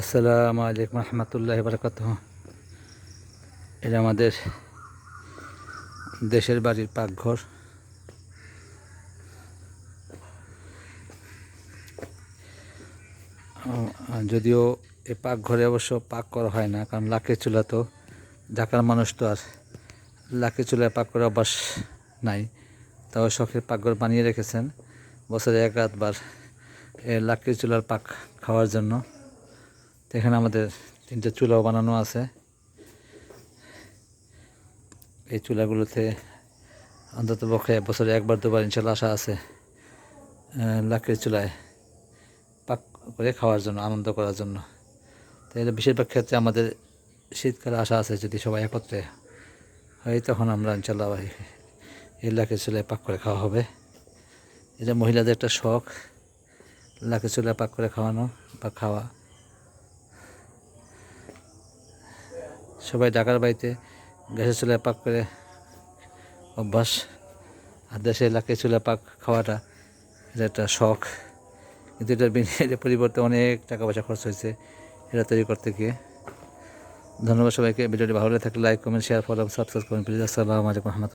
আসসালামু আলাইকুম রহমতুল্লাহ বরকাত এটা আমাদের দেশের বাড়ির পাকঘর। যদিও এই পাকঘরে অবশ্য পাক করা হয় না, কারণ লাকের চুলা তো, ঢাকার মানুষ তো আর লাকের চুলায় পাক করার অভ্যাস নাই। তাও শখের পাকঘর বানিয়ে রেখেছেন। বছরে এক রাতবার লাকের চুলার পাক খাওয়ার জন্য। এখানে আমাদের তিনটে চুলাও বানানো আছে। এই চুলাগুলোতে অন্তত পক্ষে বছরে একবার, দুবার ইনশাল্লাহ আশা আছে লাকড়ির চুলায় পাক করে খাওয়ার জন্য, আনন্দ করার জন্য। তো এটা বেশিরভাগ ক্ষেত্রে আমাদের শীতকালে আশা আছে, যদি সবাই একত্রে হয়, তখন আমরা ইনশাল্লাহ এই লাকড়ির চুলায় পাক করে খাওয়া হবে। এটা মহিলাদের একটা শখ, লাকড়ির চুলায় পাক করে খাওয়ানো বা খাওয়া। সবাই ঢাকার বাড়িতে গ্যাসের চুলায় পাক করে অভ্যাস। আর দেশের এলাকায় চুলা পাক খাওয়াটা এটা একটা শখ। কিন্তু এটার বিনিয়োগের পরিবর্তে অনেক টাকা পয়সা খরচ হয়েছে এটা তৈরি করতে গিয়ে। ধন্যবাদ সবাইকে। ভিডিওটি ভালো লাগে থাকলে like comment share follow subscribe করুন। প্লিজ, আসসালামু আলাইকুম